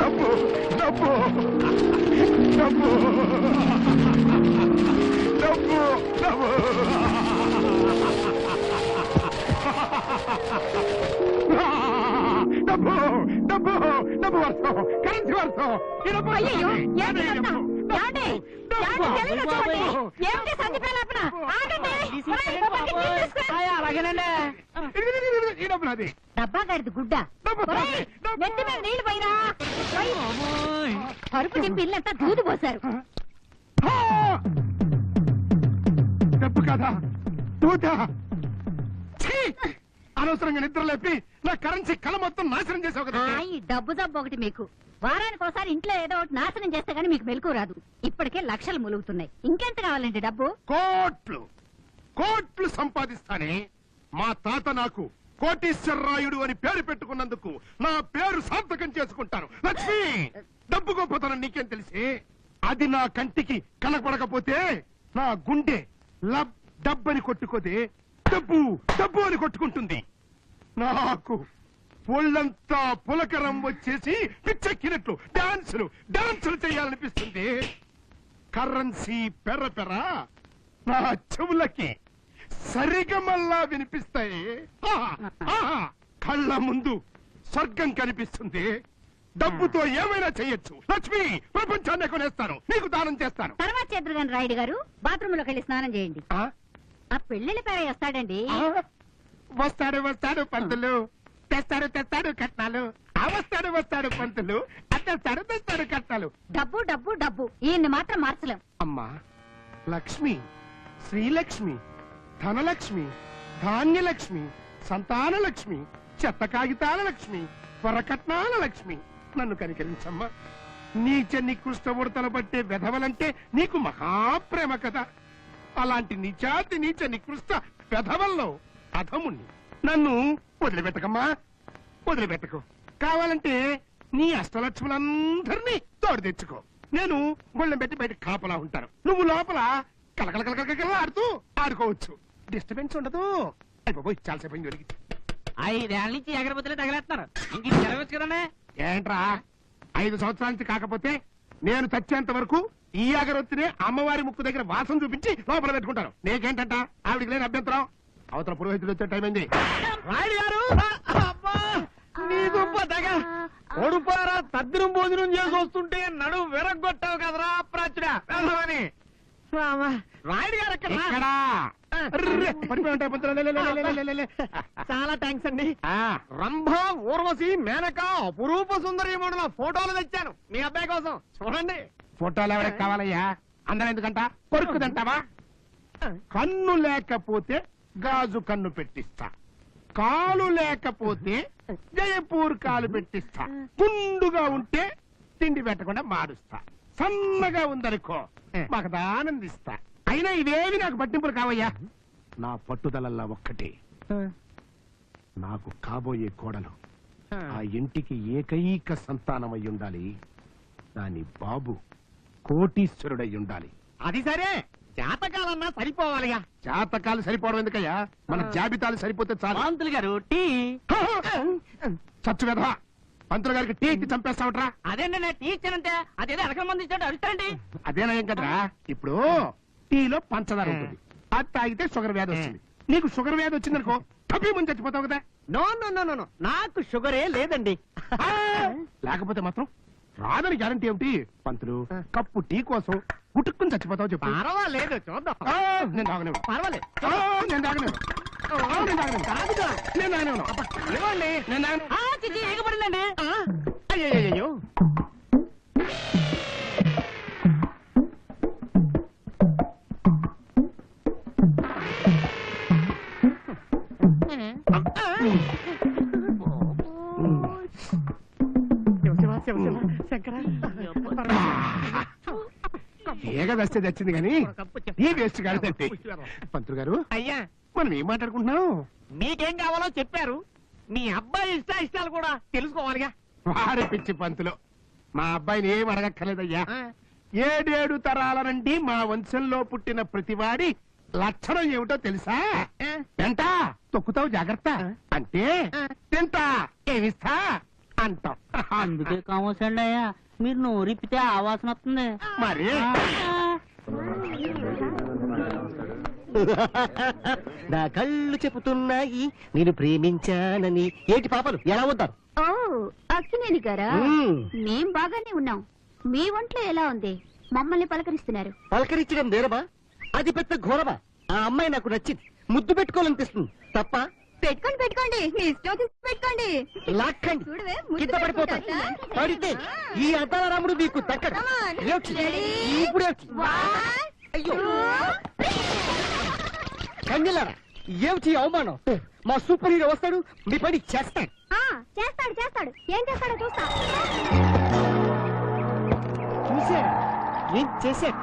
డబ్బు డబ్బు డబ్బు డబ్బు డబ్బు డబ్బు డబ్బు డబ్బు డబ్బు వర్షం కరెన్సీ వర్షం అదే ఏంటి ఇదంతా? డబ్బు. ఏమండి? డబ్బు. ఏమండి? తెలియదు చూడండి. ఏమిటి సంధి పేలాపన? ఆగండి. ఒరేయ్, బాబాకి నీళ్ళు తీసుకురా. అలాగేనండి డబ్బు నాది డబ్బా గడిది గుడ్డ. డబ్బు ఒరేయ్, నాది. డబ్బు. నెత్తి మీద నీళ్ళు పోయిరా. పోయి. పరుపు దింపి ఇల్లంతా దూది పోశారు. ఆ! డబ్బు కదా? దూత ఛీ! అనవసరంగా నిద్ర లేపి నా కరెన్సీ కళ మొత్తం నాశనం చేసావు కదా. ఆ, ఈ డబ్బు జబ్బు ఒకటి మీకు. వారానికి ఒకసారి ఇంట్లో ఏదో ఒకటి నాశనం చేస్తే గానీ మీకు మెలకు రాదు. ఇప్పటికే లక్షలు ములుగుతున్నాయి. ఇంకెంత కావాలండి డబ్బు? కోట్లు. కోట్లు సంపాదిస్తానే మా తాత నాకు. కోటీశ్వరరాయుడు అని పేరు పెట్టుకున్నందుకు నా పేరు సార్థకం చేసుకుంటాను లక్ష్మి డబ్బు గొప్పతనం నీకేం తెలిసి? అది నా కంటికి కనపడకపోతే నా గుండె లబ్ డబ్బని కొట్టుకోదే డబ్బు డబ్బు అని కొట్టుకుంటుంది. నాకు ఒళ్ళంతా పులకరం వచ్చేసి పిచ్చెక్కినట్లు డాన్సులు డాన్సులు చేయాలనిపిస్తుంది. కరెన్సీ పెర్ర పెర్ర నా చెవులకి సరిగమల్లా వినిపిస్తాయి. కళ్ళ ముందు స్వర్గం కనిపిస్తుంది. డబ్బుతో ఏమైనా చేయొచ్చు. లక్ష్మి ప్రపంచాన్ని కొనేస్తాను నీకు దానం చేస్తాను. తర్వాత చేద్దరు గాని రాయుడు గారు బాత్రూమ్లోకి వెళ్ళి స్నానం చేయండి. ఆ? పెళ్ళిళ్ళ పేర వస్తాడండి? వస్తాడు వస్తాడు పంతులు. తెస్తాడు తెస్తాడు కట్నాలు. వస్తాడు వస్తాడు పంతులు. తెస్తాడు తెస్తాడు కట్నాలు. డబ్బు డబ్బు డబ్బు. ఈయన్ని మాత్రం మార్చలేం. అమ్మా లక్ష్మి శ్రీలక్ష్మి. ధనలక్ష్మి ధాన్యలక్ష్మి సంతాన లక్ష్మి చెత్త కాగితాల లక్ష్మి వరకట్నాల లక్ష్మి నన్ను కనికరించమ్మా. నీచ నికృష్ట ఉడతలు పట్టే వెధవలంటే నీకు మహాప్రేమ కదా. అలాంటి నిచాతి నీచ నికృష్ట వెధవల్లో అధముణ్ణి. నన్ను వదిలిపెట్టకమ్మా. వదిలిపెట్టకు. కావాలంటే నీ అష్టలక్ష్ములందరినీ తోడు తెచ్చుకో. నేను గుళ్ళెం పెట్టి బయట కాపలా ఉంటాను. నువ్వు లోపల కలకల కలకల ఆడుతూ ఆడుకోవచ్చు. డిస్టర్బెన్స్ ఉండదు. అయిపోయి చాలాసేపు అయింది దొరికి ఐదేళ్ళ నుంచి ఎగరబుద్ధులే తగలేస్తున్నారు. ఇంక కదండి? ఏంట్రా? ఐదు సంవత్సరాల నుంచి కాకపోతే నేను చచ్చేంత వరకు ఈ అగరొత్తినే అమ్మవారి ముక్కు దగ్గర వాసన చూపించి లోపల పెట్టుకుంటాను. నీకేంటంట? ఆవిడికి లేని అభ్యంతరం? అవతల పురోహితుడు వచ్చే టైం అయింది. ఒడుపారా తద్దినం భోజనం చేసి వస్తుంటే నడు విరగొట్టావు కదరా ప్రాచుడా వెళ్ళమని రాయుడు గారు ఎక్కడ? ఎక్కడా అర్రే, పడిపోయి ఉంటాయి పంతులు. లే, లే, లే, లే, లే, లే, లే. చాలా థ్యాంక్స్ అండి. ఆ, రంభ ఊర్వశి మేనక అపురూప సుందరి మండల ఫోటోలు తెచ్చాను. మీ అబ్బాయి కోసం. చూడండి. ఫోటోలు ఎవరికి కావాలయ్యా? అందరం ఎందుకంట? కొరుకు తింటావా? కన్ను లేకపోతే గాజు కన్ను పెట్టిస్తా. కాలు లేకపోతే జయపూర్ కాలు పెట్టిస్తా. గుండుగా ఉంటే తిండి పెట్టకుండా మారుస్తా. సన్నగా ఉందనుకో మాకు ఆనందిస్తా. అయినా ఇవేవి నాకు పట్టింపులు కావయ్యా? నా పట్టుదలల్లా ఒక్కటే. నాకు కాబోయే కోడలు. ఆ. ఇంటికి ఏకైక సంతానమై ఉండాలి. దాని బాబు కోటీశ్వరుడై ఉండాలి. అది సరే. జాతకాలన్నా సరిపోవాలిగా. జాతకాలు సరిపోవడం ఎందుకయ్యా? మన జాబితాలు సరిపోతే చాలు. పంతులు గారు టీ. చచ్చు వెధవా. పంతులు గారికి టీకి చంపేస్తావట్రా. అదేండి నేను టీ ఇచ్చానంటే అదేదో ఎలకల మంది ఇచ్చాడు అడుగుతారండి అదేనయం కదరా. ఇప్పుడు టీలో పంచదార ఉంటుంది. అది తాగితే షుగర్ వ్యాధి వస్తుంది. నీకు షుగర్ వ్యాధి వచ్చిందనుకో తప్పి ముందు చచ్చిపోతావు కదా. నో నో నో నో నాకు షుగరే లేదండి. ఆ! లేకపోతే మాత్రం రాదని గ్యారంటీ ఏమిటి? పంతులు కప్పు టీ కోసం గుట్టుకుని చచ్చిపోతావు చెప్పు. పర్వాలేదు చూద్దాం. ఆ, నేను తాగలేను. పర్వాలేదు ఆ, నేను తాగలేను. ఏగ అయ్యో వేస్తే తెచ్చింది కానీ ఈ వేస్ట్ కాదంటే పంతులు గారు అయ్యా. మనం ఏం మాట్లాడుకుంటున్నాం మీకేం కావాలో చెప్పారు. మీ అబ్బాయి ఇష్ట ఇష్టాలు కూడా తెలుసుకోవాలిగా. వారి పిచ్చి పంతులు. మా అబ్బాయిని ఏం అడగక్కర్లేదయ్యా. ఏడేడు తరాల నుండి మా వంశంలో పుట్టిన ప్రతివాడి లక్షణం ఏమిటో తెలుసా? వెంట తొక్కుతావు జాగ్రత్త. అంటే తింటా ఏమిస్తా అంటాం అందుకే కామోసండి అయ్యా మీరు నోరిప్పితే ఆ వాసన వస్తుంది. మరి? నా కళ్ళు చెబుతున్నాయి నేను ప్రేమించానని. ఏటి పాపలు? ఎలా వద్దారు ఓ అక్కినేని గారా? మ్మ్. మేం బాగానే ఉన్నాం. మీ ఒంట్లో ఎలా ఉంది? మమ్మల్ని పలకరిస్తున్నారు. పలకరించడం నేరమా అది పెద్ద ఘోరమా? ఆ అమ్మాయి నాకు నచ్చింది. ముద్దు పెట్టుకోవాలనిపిస్తుంది. తప్ప? పెట్టుకోండి పెట్టుకోండి. మీ ఇష్టం వచ్చింది పెట్టుకోండి. లాక్కండి. చూడవే, ముద్దు కింద పడిపోతారు. పెట్టుకుంటా. పడితే ఈ అద్దాల రాముడు మీకు దక్కడు Come on. ఏడ్చి. Ready? ఇప్పుడు ఏడ్చి. One, అయ్యో. two, కన్యలారా ఏమిటి అవమానం? మా సూపర్ హీరో వస్తాడు మీ పని చేస్తాడు. చేస్తాడు చేస్తాడు. ఏం చేస్తాడో చూస్తా. చూసారా ఏం చేశాడు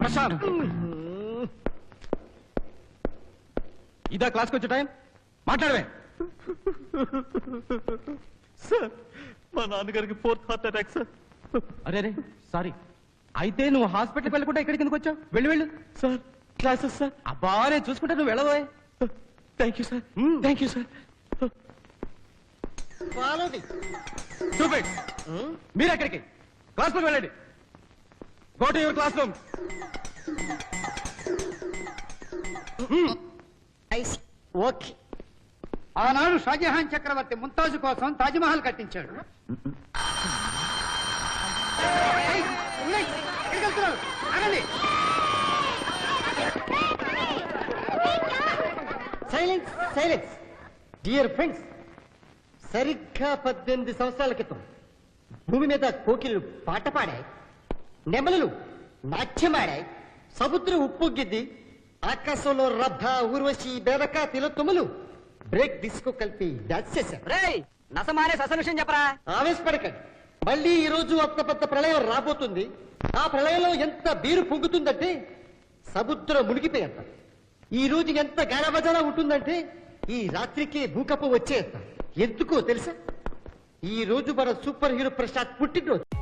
ప్రశాంత్ ఇదా క్లాస్కి వచ్చే టైం? మాట్లాడవే. సార్ మా నాన్నగారికి ఫోర్త్ హార్ట్ అటాక్ సార్. అరే అరే సారీ. అయితే నువ్వు హాస్పిటల్కి వెళ్ళకుండా ఇక్కడికి ఎందుకు వచ్చావు? వెళ్ళి వెళ్ళు. Sir classes sir. అబ్బా నేను చూసుకుంటా నువ్వు వెళ్ళవే. Thank you sir. Thank you sir. చూపెట్ మీరు ఎక్కడికి? క్లాస్ రూమ్ వెళ్ళండి. Go to your classroom Nice. Okay ఆనాడు షాజహాన్ చక్రవర్తి ముంతాజు కోసం తాజ్మహల్ కట్టించాడు. సైలెన్స్ సైలెన్స్ డియర్ ఫ్రెండ్స్ సరిగ్గా పద్దెనిమిది సంవత్సరాల క్రితం భూమి మీద కోకిళ్ళు పాట పాడాయి నెమలులు నాట్యమాడాయి సముద్రం ఉప్పొంగింది ఆకాశంలో రభ ఊర్వశి బేరక తిలోత్తములు బ్రేక్ డిస్కో కలిపి డాన్స్ చేశారు. రేయ్ నసమానే ససలుషన్ చెప్పరా? ఆవేశపడకండి. మళ్ళీ ఈ రోజు అంత పెద్ద ప్రళయం రాబోతుంది. ఆ ప్రళయంలో ఎంత బీరు పొంగుతుందంటే సముద్రం మునిగిపోయేంత. ఈ రోజు ఎంత గానభజన ఉంటుందంటే ఈ రాత్రికి భూకంపం వచ్చేంత. ఎందుకో తెలుసా? ఈ రోజు మన సూపర్ హీరో ప్రసాద్ పుట్టినరోజు.